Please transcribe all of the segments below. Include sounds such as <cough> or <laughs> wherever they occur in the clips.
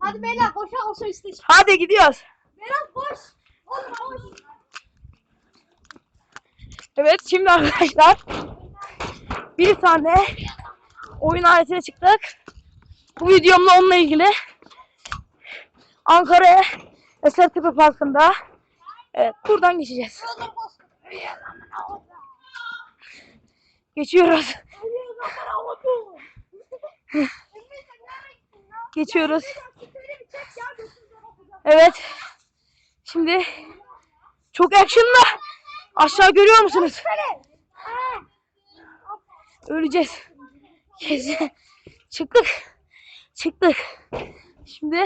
Hadi beyler koşa koşa işte. Hadi gidiyoruz. Berat koş. Oğlum koş. Evet şimdi arkadaşlar bir tane oyun aletine çıktık. Bu videomda onunla ilgili Ankara Esertepe Parkı'nda evet buradan geçeceğiz. Geçiyoruz. Geçiyoruz. Evet. Şimdi çok action'la aşağı görüyor musunuz? Öleceğiz. Kes- Çıktık. Çıktık. Şimdi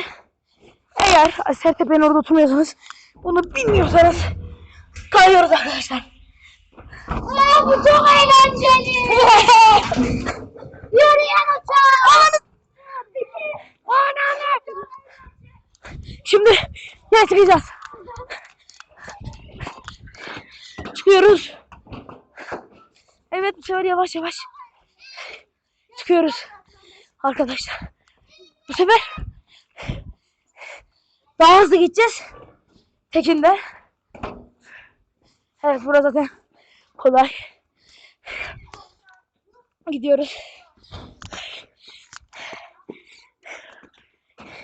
eğer Sertepe'nin orada oturmuyorsanız bunu bilmiyorsanız kayıyoruz arkadaşlar. Şimdi yine çıkacağız. Çıkıyoruz. Evet bu sefer yavaş yavaş çıkıyoruz. Arkadaşlar bu sefer daha hızlı gideceğiz. Tekinde. Evet burada zaten kolay. Gidiyoruz.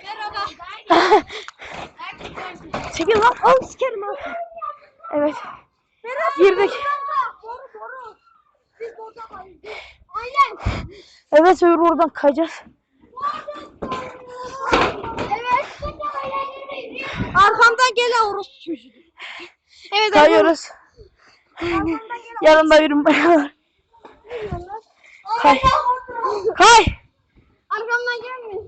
Merhaba. <laughs> Çekil lan. Al sikerim al. Evet. Berat Girdik. Doğru doğru. Biz burada kayız. Aynen. Evet öbür oradan kayacağız. Evet. Arkamdan gel orospu çocuğu. Evet. Kayıyoruz. Yanında <laughs> yürüm. Kay. Kay. Arkamdan gelmiyor.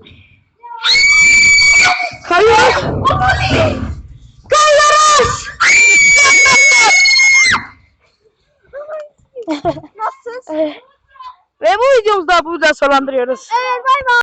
Kayıyoruz. Kayıyoruz. <laughs> Nasılsın? Evet. Ve bu videomuzu da burada sonlandırıyoruz. Evet bay bay.